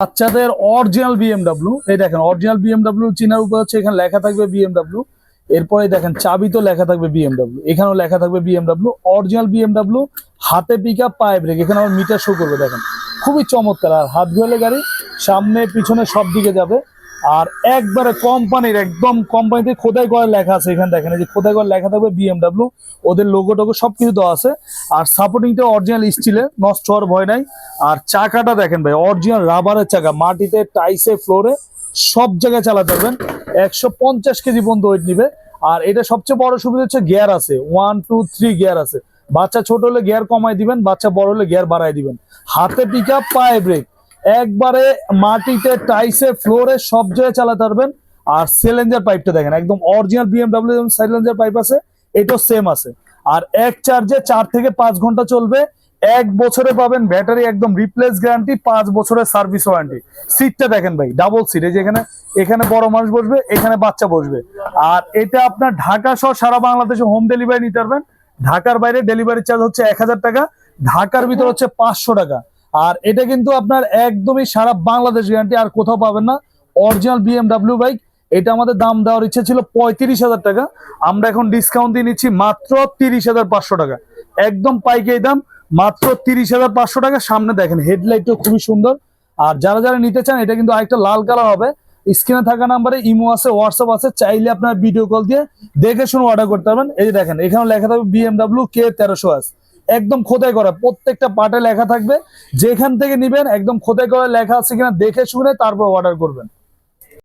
বাচ্চাদের original BMW এই দেখেন অরিজিনাল বিএমডাব্লিউ চিনার উপর হচ্ছে এখানে লেখা থাকবে বিএমডাব্লিউ এরপরে দেখেন, চাবি তো লেখা থাকবে বিএমডাব্লিউ এখানেও লেখা থাকবে বিএমডাব্লিউ অরিজিনাল বিএমডাব্লিউ হাতে পিক আপ পায়ে ব্রেক এখানে আমার মিটার শো করবে, দেখেন, খুবই চমৎকার, আর হাত ধুয়ালে গাড়ি সামনে, পিছনে সব দিকে যাবে আর একবারে কোম্পানির, একদম কোম্পানিতে খোদাই করে লেখা আছে এখানে দেখেন যে খোদাই করে লেখা থাকবে বিএমডাব্লিউ ওদের লোগো টোগো সব কিছু দেওয়া আছে। আর সাপোর্টিংটা অরিজিনাল স্টিলে নষ্ট হওয়ার ভয় নাই। আর চাকাটা দেখেন ভাই অরিজিনাল রাবারের চাকা, মাটিতে টাইসে ফ্লোরে সব জায়গায় চালাতে পারবেন। একশো পঞ্চাশ কেজি পর্যন্ত ওয়েট নিবে। আর এটা সবচেয়ে বড় সুবিধা হচ্ছে গিয়ার আছে। ওয়ান টু থ্রি গিয়ার আছে। বাচ্চা ছোট হলে গিয়ার কমাই দিবেন, বাচ্চা বড় হলে গিয়ার বাড়াই দিবেন। হাতে পিক আপ পায়ে ব্রেক একবারে মাটিতে টাইসে, ফ্লোরে সব জায়গায় চালাতে পারবেন। আর সিলিন্ডার পাইপটা দেখেন, একদম অরিজিনাল বিএমডাব্লিউ যেমন সিলিন্ডার পাইপ আছে, এটাও সেম আছে। আর এক চার্জে চার থেকে পাঁচ ঘণ্টা চলবে। এক বছরে পাবেন ব্যাটারি, একদম রিপ্লেস গ্যারান্টি পাঁচ বছরের সার্ভিস ওয়ারেন্টি সিটটা দেখেন ভাই ডাবল সিট এই যে এখানে এখানে বড় মানুষ বসবে, এখানে বাচ্চা বসবে। আর এটা আপনার ঢাকা সহ সারা বাংলাদেশে হোম ডেলিভারি নিতে পারবেন। ঢাকার বাইরে ডেলিভারি চার্জ হচ্ছে এক হাজার টাকা, ঢাকার ভিতর হচ্ছে পাঁচশো টাকা। আর এটা কিন্তু আপনার একদমই সারা বাংলাদেশ গ্যারান্টি আর কোথাও পাবেন না। অরিজিনাল বিএমডাব্লিউ বাইক এটা আমাদের দাম দেওয়ার ইচ্ছে ছিল পঁয়ত্রিশ হাজার টাকা। আমরা এখন ডিসকাউন্ট দিয়ে নিচ্ছি মাত্র তিরিশ হাজার পাঁচশো টাকা। একদম পাইকারি দাম, মাত্র তিরিশ হাজার পাঁচশো টাকা। সামনে দেখেন হেডলাইটও খুবই সুন্দর। আর যারা যারা নিতে চান, এটা কিন্তু আরেকটা লাল কালার হবে। স্ক্রিনে থাকা নাম্বারে ইমো আছে হোয়াটসঅ্যাপ আছে। চাইলে আপনার ভিডিও কল দিয়ে দেখে শুনে অর্ডার করতে পারবেন। এই দেখেন এখানে লেখা থাকবে বিএমডাব্লিউ কে তেরোশো আস একদম খোদাই করা, প্রত্যেকটা পার্টে লেখা থাকবে। যেখান থেকে নিবেন, একদম খোদাই করা লেখা আছে কিনা দেখে শুনে তারপর অর্ডার করবেন।